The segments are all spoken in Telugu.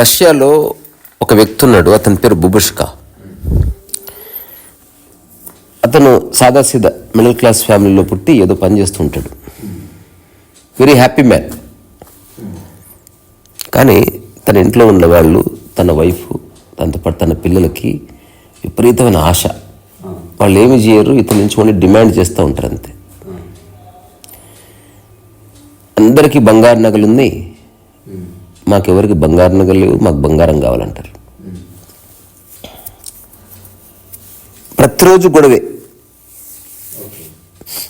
రష్యాలో ఒక వ్యక్తి ఉన్నాడు అతని పేరు బుబుష్కా. అతను సాదాసీదా మిడిల్ క్లాస్ ఫ్యామిలీలో పుట్టి ఏదో పని ఉంటాడు వెరీ హ్యాపీ మ్యాన్ కానీ తన ఇంట్లో ఉన్న వాళ్ళు తన వైఫ్ దాంతోపాటు తన పిల్లలకి విపరీతమైన ఆశ. వాళ్ళు ఏమి చేయరు ఇతని నుంచి ఓన్లీ డిమాండ్ చేస్తూ ఉంటారు అంతే. అందరికీ బంగారు నగలు ఉన్నాయి. మాకెవరికి బంగారు నగలు లేవు మాకు బంగారం కావాలంటారు. ప్రతిరోజు గొడవే.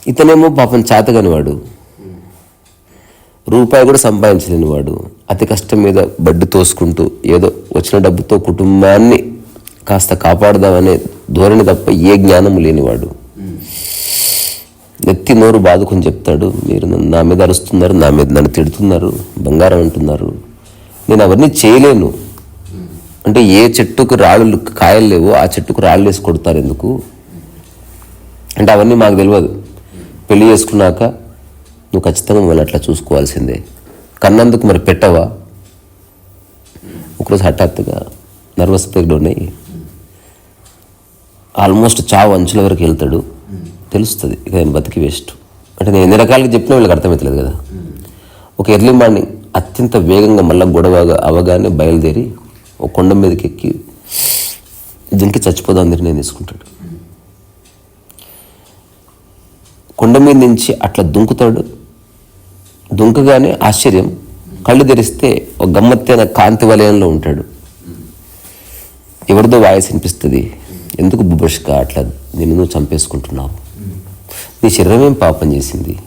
ఇతనేమో పాపం చేతగాని వాడు రూపాయి కూడా సంపాదించలేని వాడు అతి కష్టం మీద బడ్డు తోసుకుంటూ ఏదో వచ్చిన డబ్బుతో కుటుంబాన్ని కాస్త కాపాడదామనే ధోరణి తప్ప ఏ జ్ఞానం లేనివాడు. నెత్తి నోరు బాధకుని చెప్తాడు మీరు నా మీద అరుస్తున్నారు నా మీద నన్ను తిడుతున్నారు బంగారం అంటున్నారు. నేను అవన్నీ చేయలేను. అంటే ఏ చెట్టుకు రాళ్ళు కాయలు లేవో ఆ చెట్టుకు రాళ్ళు వేసి కొడతారు ఎందుకు? అంటే అవన్నీ మాకు తెలియదు. పెళ్ళి చేసుకున్నాక నువ్వు ఖచ్చితంగా మళ్ళీ అట్లా చూసుకోవాల్సిందే. కన్నందుకు మరి పెట్టవా? ఒకరోజు హఠాత్తుగా నర్వస్ బ్రేక్డౌన్ అయ్యి ఆల్మోస్ట్ చావు అంచుల వరకు వెళ్తాడు. తెలుస్తుంది. ఇక నేను బతికి వేస్ట్ అంటే నేను ఎన్ని రకాలుగా చెప్పినా వీళ్ళకి అర్థమవుతలేదు కదా. ఒక ఎర్లీ మార్నింగ్ అత్యంత వేగంగా మళ్ళీ గొడవగా అవగానే బయలుదేరి ఒక కొండ మీదకి ఎక్కి దుంకి చచ్చిపోదాం నిర్ణయం తీసుకుంటాడు. కొండ మీద నుంచి అట్లా దుంకుతాడు. దుంకగానే ఆశ్చర్యం. కళ్ళు తెరిస్తే ఒక గమ్మత్తైన కాంతి వలయంలో ఉంటాడు. ఎవరిదో వాయిస్ వినిపిస్తుంది. ఎందుకు బుబష్క అట్లా నిన్ను నువ్వు చంపేసుకుంటున్నావు? నీ శరీరం ఏం పాపం చేసింది?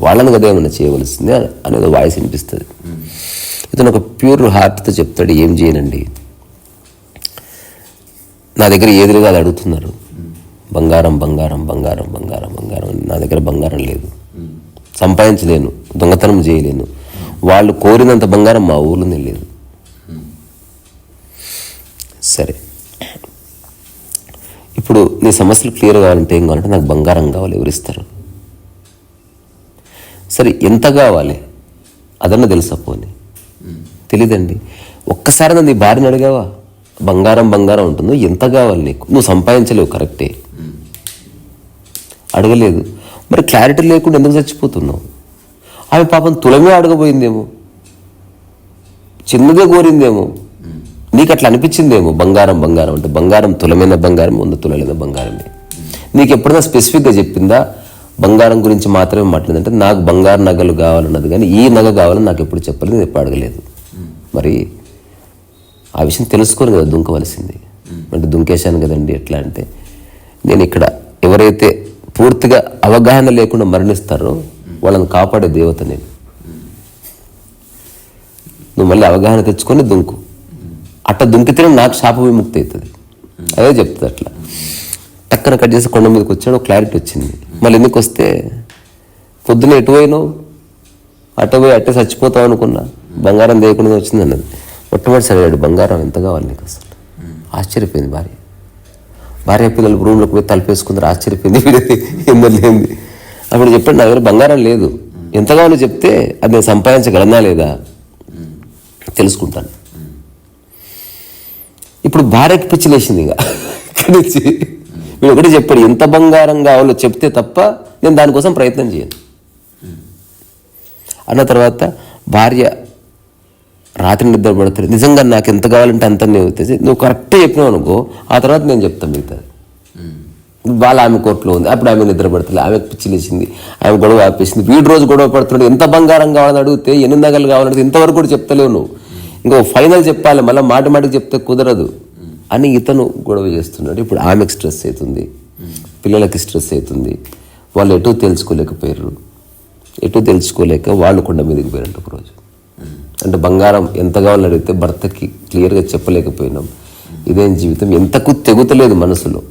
వాళ్ళని కదా ఏమైనా చేయవలసింది? అనేది వాయిస్ వినిపిస్తుంది. ఇతను ఒక ప్యూర్ హార్ట్తో చెప్తాడు ఏం చేయనండి? నా దగ్గర ఏది అది అడుగుతున్నారు. బంగారం బంగారం బంగారం బంగారం బంగారం. నా దగ్గర బంగారం లేదు. సంపాదించలేను. దొంగతనం చేయలేను. వాళ్ళు కోరినంత బంగారం మా ఊర్లోనే లేదు. సరే. ఇప్పుడు నీ సమస్యలు క్లియర్ కావాలంటే ఏం కావాలంటే నాకు బంగారం కావాలి ఎవరిస్తారు? సరే ఎంత కావాలి? అదన్న తెలుసా పోనీ? తెలీదండి. ఒక్కసారి నన్ను నీ భార్యని అడిగావా? బంగారం బంగారం ఉంటుందో ఎంత కావాలి నీకు? నువ్వు సంపాదించలేవు కరెక్టే. అడగలేదు. మరి క్లారిటీ లేకుండా ఎందుకు చచ్చిపోతున్నావు? ఆమె పాపం తులమే అడగబోయిందేమో? చిన్నదే కోరిందేమో? నీకు అట్లా అనిపించిందేమో బంగారం బంగారం అంటే బంగారం తులమైన బంగారం వంద తులమైన బంగారమే నీకు ఎప్పుడైనా స్పెసిఫిక్గా చెప్పిందా? బంగారం గురించి మాత్రమే మాట్లాడిందంటే నాకు బంగారు నగలు కావాలన్నది కానీ ఈ నగ కావాలని నాకు ఎప్పుడు చెప్పలేదు నేను ఎప్పుడు అడగలేదు. మరి ఆ విషయం తెలుసుకొని కదా దుంకవలసింది. అంటే దుంకేశాను కదండి ఎట్లా అంటే నేను ఇక్కడ ఎవరైతే పూర్తిగా అవగాహన లేకుండా మరణిస్తారో వాళ్ళని కాపాడే దేవత నేను. నువ్వు మళ్ళీ అవగాహన తెచ్చుకొని దుంకు. అట్ట దుంకితేనే నాకు శాప విముక్తి అవుతుంది. అదే చెప్తుంది అట్లా. టక్కన కట్ చేసి కొండ మీదకి వచ్చాడు క్లారిటీ వచ్చింది. మళ్ళీ ఎందుకు వస్తే పొద్దున్న ఎటు పోయినావు? అటు పోయి అట్టే చచ్చిపోతావు అనుకున్నా. బంగారం దేయకుండా వచ్చింది అన్నది. మొట్టమొదటిసారి అడిగాడు బంగారం ఎంత కావాలి నీకు అసలు? ఆశ్చర్యపోయింది భార్య. భార్య పిల్లలు రూమ్లోకి పోయి తలపేసుకుందరు ఆశ్చర్యపోయింది. ఎందుకు ఏందో అప్పుడు చెప్పండి నా దగ్గర బంగారం లేదు. ఎంత కావాలో చెప్తే అది నేను సంపాదించగలనా లేదా? తెలుసుకుంటాను. ఇప్పుడు భార్యకి పిచ్చి లేచింది ఇక. ఇక్కడి నుంచి వీడు ఒకటి చెప్పాడు ఎంత బంగారం కావాలో చెప్తే తప్ప నేను దానికోసం ప్రయత్నం చేయను. అన్న తర్వాత భార్య రాత్రి నిద్ర పడుతుంది. నిజంగా నాకు ఎంత కావాలంటే అంత తెచ్చి నువ్వు కరెక్ట్గా చెప్పినావు అనుకో ఆ తర్వాత నేను చెప్తాను మిగతాది. వాళ్ళ ఆమె కోర్టులో ఉంది. అప్పుడు ఆమె నిద్ర పడుతుంది. ఆమె పిచ్చి లేచింది. ఆమె గొడవ ఆపేసింది. వీడు రోజు గొడవ పడుతున్నాడు. ఎంత బంగారం కావాలని అడిగితే ఎన్ని నగలు కావాలంటే ఇంతవరకు కూడా చెప్తలేవు నువ్వు. ఇంకో ఫైనల్ చెప్పాలి మళ్ళీ మాట మాటకి చెప్తే కుదరదు అని ఇతను గొడవ చేస్తున్నాడు. ఇప్పుడు ఆమెకు స్ట్రెస్ అవుతుంది పిల్లలకి స్ట్రెస్ అవుతుంది. వాళ్ళు ఎటు తెలుసుకోలేకపోయారు ఎటు తెలుసుకోలేక వాళ్ళు కొండ మీదకి పోయారంట ఒకరోజు. అంటే బంగారం ఎంత కావాలని అడిగితే భర్తకి క్లియర్గా చెప్పలేకపోయినాం. ఇదేం జీవితం? ఎంతకు తెగుతలేదు మనసులో.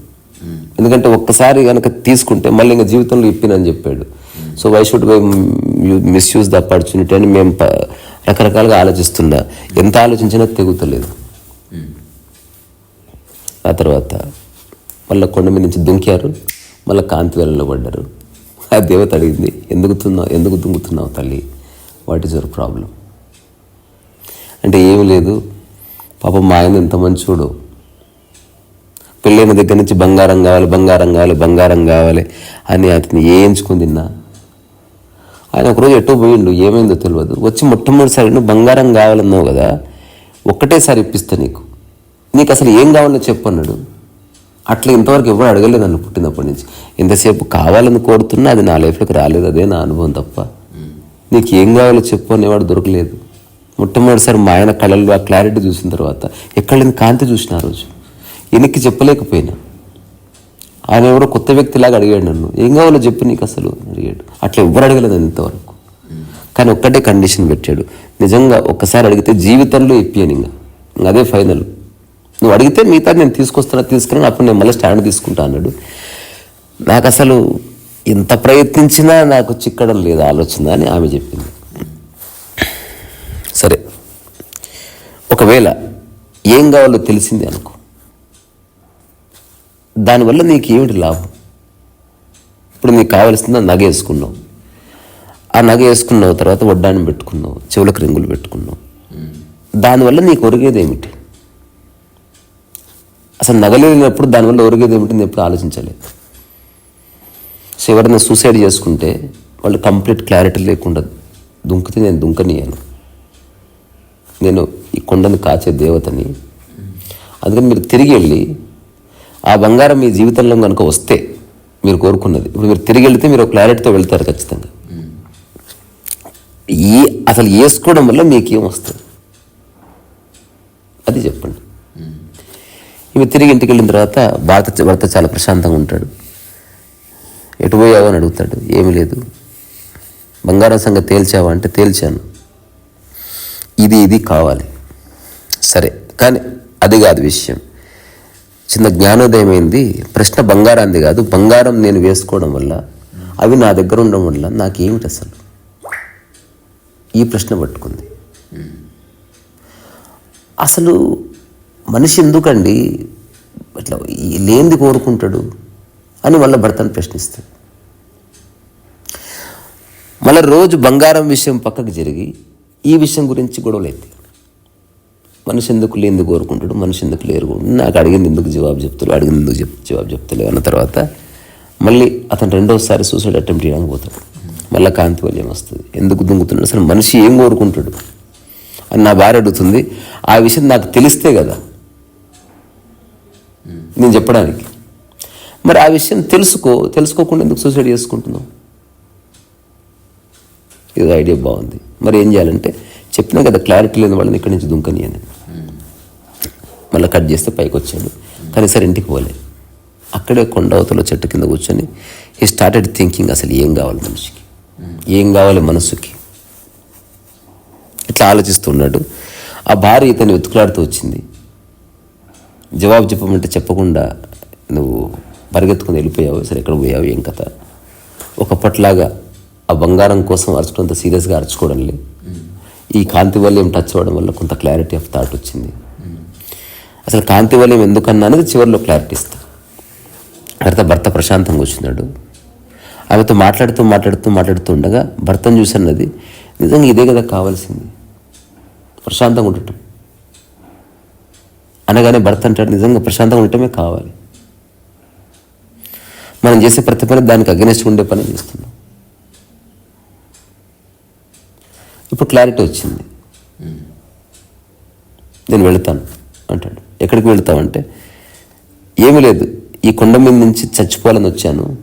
ఎందుకంటే ఒక్కసారి కనుక తీసుకుంటే మళ్ళీ ఇంకా జీవితంలో ఇప్పినని చెప్పాడు. So why should we misuse the opportunity అని మేము రకరకాలుగా ఆలోచిస్తున్నా ఎంత ఆలోచించినా తెగుతలేదు. ఆ తర్వాత మళ్ళీ కొండ మీద నుంచి దుంకారు మళ్ళీ కాంతి వెళ్ళలో పడ్డారు. ఆ దేవత అడిగింది ఎందుకు తున్నావు ఎందుకు దుంగుతున్నావు తల్లి? వాట్ ఈస్ యువర్ ప్రాబ్లం అంటే ఏమి లేదు. పాపం మా ఆయన ఎంత మంచోడు. పెళ్ళైన దగ్గర నుంచి బంగారం కావాలి బంగారం కావాలి బంగారం కావాలి అని అతను వేయించుకుని తిన్నా. ఆయన ఒకరోజు ఎటు పోయిండు ఏమైందో తెలియదు వచ్చి మొట్టమొదటిసారి నువ్వు బంగారం కావాలన్నావు కదా ఒక్కటేసారి ఇప్పిస్తా నీకు. నీకు అసలు ఏం కావాలో చెప్పు అన్నాడు. అట్లా ఇంతవరకు ఎవరు అడగలేదు నన్ను పుట్టినప్పటి నుంచి. ఎంతసేపు కావాలని కోరుతున్నా అది నా లైఫ్లోకి రాలేదు అదే నా అనుభవం తప్ప. నీకు ఏం కావాలో చెప్పు అనేవాడు దొరకలేదు. మొట్టమొదటిసారి మా ఆయన కళల్లో ఆ క్లారిటీ చూసిన తర్వాత ఎక్కడ లేని కాంతి చూసిన ఆ రోజు. వెనక్కి చెప్పలేకపోయినా. ఆయన ఎవరో కొత్త వ్యక్తిలాగా అడిగాడు నన్ను. ఏం కావాలో చెప్పు నీకు అసలు అడిగాడు. అట్లా ఎవ్వరు అడగలేదు ఇంతవరకు. కానీ ఒక్కటే కండిషన్ పెట్టాడు. నిజంగా ఒక్కసారి అడిగితే జీవితంలో ఇప్పియను ఇంకా అదే ఫైనల్ నువ్వు అడిగితే మిగతా నేను తీసుకొస్తున్నా తీసుకుని అప్పుడు నేను మళ్ళీ స్టాండ్ తీసుకుంటా అన్నాడు. నాకు అసలు ఎంత ప్రయత్నించినా నాకు చిక్కడం లేదు ఆలోచన అని ఆమె చెప్పింది. సరే. ఒకవేళ ఏం కావాలో తెలిసింది అనుకో. దానివల్ల నీకు ఏమిటి లాభం? ఇప్పుడు నీకు కావలసింది నగ వేసుకున్నావు. ఆ నగ వేసుకున్నావు తర్వాత వడ్డాన్ని పెట్టుకున్నావు చెవులకు రింగులు పెట్టుకున్నావు. దానివల్ల నీకు ఒరిగేది ఏమిటి? అసలు నగలేనప్పుడు దానివల్ల ఒరిగేది ఏమిటి నేను ఎప్పుడు ఆలోచించలేదు. సో ఎవరైనా సూసైడ్ చేసుకుంటే వాళ్ళు కంప్లీట్ క్లారిటీ లేకుండా దుంకితే నేను దుంకనియను. నేను ఈ కొండను కాచే దేవతని. అందుకని మీరు తిరిగి వెళ్ళి ఆ బంగారం మీ జీవితంలో కనుక వస్తే మీరు కోరుకున్నది. ఇప్పుడు మీరు తిరిగి వెళితే మీరు క్లారిటీతో వెళ్తారు ఖచ్చితంగా. ఈ అసలు వేసుకోవడం వల్ల మీకేం వస్తుంది? అది చెప్పండి. ఇవి తిరిగి ఇంటికి వెళ్ళిన తర్వాత భర్త భర్త చాలా ప్రశాంతంగా ఉంటాడు. ఎటు పోయావు అని అడుగుతాడు. ఏమీ లేదు. బంగారం సంగతి తేల్చావా అంటే తేల్చాను. ఇది ఇది కావాలి. సరే. కానీ అది కాదు విషయం. చిన్న జ్ఞానోదయం అయింది ప్రశ్న బంగారాంది కాదు. బంగారం నేను వేసుకోవడం వల్ల అవి నా దగ్గర ఉండడం వల్ల నాకేమిటి అసలు? ఈ ప్రశ్న పట్టుకుంది. అసలు మనిషి ఎందుకండి ఇట్లా లేనిది కోరుకుంటాడు అని మళ్ళీ భర్తను ప్రశ్నిస్తాడు. మళ్ళీ రోజు బంగారం విషయం పక్కకు జరిగి ఈ విషయం గురించి గొడవలు అయితే మనిషి ఎందుకు లేనిది కోరుకుంటాడు? మనిషి ఎందుకు లేరు నాకు అడిగింది ఎందుకు జవాబు చెప్తారు అడిగింది ఎందుకు చెప్ జవాబు చెప్తలేవు అన్న తర్వాత మళ్ళీ అతను రెండోసారి సూసైడ్ అటెంప్ట్ చేయడానికి పోతాడు. మళ్ళీ కాంతి వల్యం వస్తుంది. ఎందుకు దుంగుతున్నాడు అసలు మనిషి ఏం కోరుకుంటాడు? అని నా భార్య అడుగుతుంది. ఆ విషయం నాకు తెలిస్తే కదా నేను చెప్పడానికి. మరి ఆ విషయం తెలుసుకో తెలుసుకోకుండా ఎందుకు సూసైడ్ చేసుకుంటున్నావు? ఇది ఐడియా బాగుంది. మరి ఏం చేయాలంటే చెప్పినా కదా క్లారిటీ లేని వాళ్ళని ఇక్కడి నుంచి దుంకని అని మళ్ళీ కట్ చేస్తే పైకి వచ్చాడు. కానీ సరే ఇంటికి పోలే. అక్కడే కొండ అవతల చెట్టు కింద కూర్చొని హీ స్టార్టెడ్ థింకింగ్ అసలు ఏం కావాలి మనిషికి? ఏం కావాలి మనసుకి? ఇట్లా ఆలోచిస్తున్నాడు. ఆ భార్య ఇతను వెతుకులాడుతూ వచ్చింది. జవాబు చెప్పమంటే చెప్పకుండా నువ్వు పరిగెత్తుకుని వెళ్ళిపోయావు. సరే ఎక్కడ పోయావు? ఏం కథ? ఒకప్పట్లాగా ఆ బంగారం కోసం అరచుకున్నంత సీరియస్గా అరచుకోవడం లేదు. ఈ కాంతి వల్ల ఏం టచ్ అవ్వడం వల్ల కొంత క్లారిటీ ఆఫ్ థాట్ వచ్చింది. అసలు కాంతి వలయం ఎందుకన్నా అనేది చివరిలో క్లారిటీ ఇస్తా. భర్త భర్త ప్రశాంతంగా వచ్చినాడు ఆమెతో మాట్లాడుతూ మాట్లాడుతూ మాట్లాడుతూ ఉండగా భర్తను చూసన్నది నిజంగా ఇదే కదా కావాల్సింది? ప్రశాంతంగా ఉండటం. అనగానే భర్త అంటాడు నిజంగా ప్రశాంతంగా ఉండటమే కావాలి. మనం చేసే ప్రతి పని దానికి అగెనిస్ట్ ఉండే పని చేస్తున్నాం. ఇప్పుడు క్లారిటీ వచ్చింది. నేను వెళతాను అంటాడు. ఎక్కడికి వెళ్తామంటే ఏమీ లేదు ఈ కొండ మీద నుంచి చచ్చిపోవాలని వచ్చాను.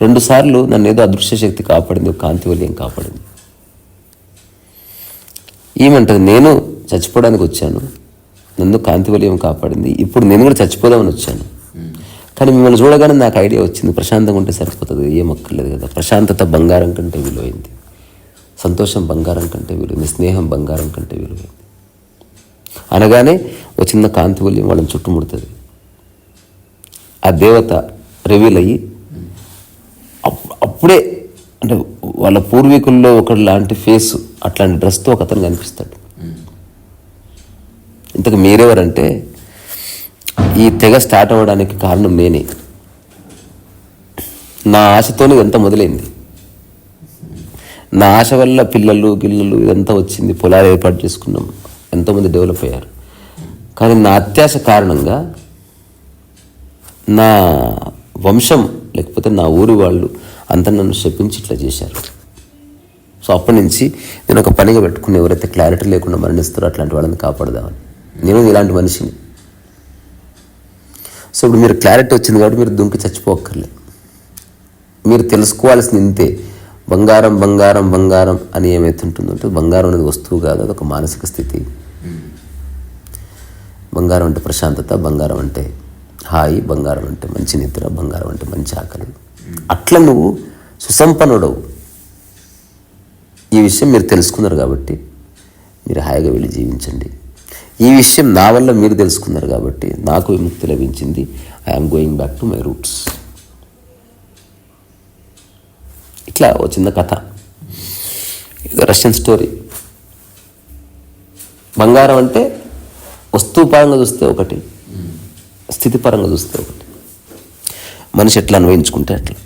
రెండుసార్లు నన్ను ఏదో అదృశ్య శక్తి కాపాడింది ఒక కాంతి వలయం కాపాడింది. ఏమంటది నేను చచ్చిపోవడానికి వచ్చాను. నన్ను కాంతి వలయం కాపాడింది. ఇప్పుడు నేను కూడా చచ్చిపోదామని వచ్చాను. కానీ మిమ్మల్ని చూడగానే నాకు ఐడియా వచ్చింది ప్రశాంతంగా ఉంటే సరిపోతుంది ఏం అక్కర్లేదు కదా. ప్రశాంతత బంగారం కంటే విలువైంది. సంతోషం బంగారం కంటే విలువైంది. స్నేహం బంగారం కంటే విలువైంది. అనగానే ఒక చిన్న కాంతి వల్యం వాళ్ళని చుట్టుముడుతుంది. ఆ దేవత రివీల్ అయ్యి అప్- అప్పుడే అంటే వాళ్ళ పూర్వీకుల్లో ఒకటి లాంటి ఫేస్ అట్లాంటి డ్రెస్తో ఒక అతను కనిపిస్తాడు. ఇంతకు మీరెవరంటే ఈ తెగ స్టార్ట్ అవ్వడానికి కారణం నేనే. నా ఆశతోనే ఇదంతా మొదలైంది. నా ఆశ వల్ల పిల్లలు గిల్లలు ఇదంతా వచ్చింది. పొలాలు ఏర్పాటు చేసుకున్నాం. ఎంతోమంది డెవలప్ అయ్యారు. కానీ నా అత్యాశ కారణంగా నా వంశం లేకపోతే నా ఊరి వాళ్ళు అంత నన్ను శపించి ఇట్లా చేశారు. సో అప్పటి నుంచి నేను ఒక పనిగా పెట్టుకుని ఎవరైతే క్లారిటీ లేకుండా మరణిస్తారో అట్లాంటి వాళ్ళని కాపాడదామని. నేను ఇలాంటి మనిషిని. సో ఇప్పుడు మీరు క్లారిటీ వచ్చింది కాబట్టి మీరు దుంకి చచ్చిపోక్కర్లేదు మీరు తెలుసుకోవాల్సింది ఇంతే. బంగారం బంగారం బంగారం అని ఏమైతే ఉంటుందో బంగారం అనేది వస్తువు కాదు అది ఒక మానసిక స్థితి. బంగారం అంటే ప్రశాంతత బంగారం అంటే హాయి బంగారం అంటే మంచి నిద్ర బంగారం అంటే మంచి ఆకలి. అట్లా నువ్వు సుసంపన్నుడవు. ఈ విషయం మీరు తెలుసుకున్నారు కాబట్టి మీరు హాయిగా వెళ్ళి జీవించండి. ఈ విషయం నా వల్ల మీరు తెలుసుకున్నారు కాబట్టి నాకు విముక్తి లభించింది. I'm going back to my roots ఇట్లా ఓ చిన్న కథ. ఇది రష్యన్ స్టోరీ. బంగారం అంటే వస్తువు పరంగా చూస్తే ఒకటి స్థితి పరంగా చూస్తే ఒకటి. మనిషి ఎట్లా అన్వయించుకుంటే అట్లా.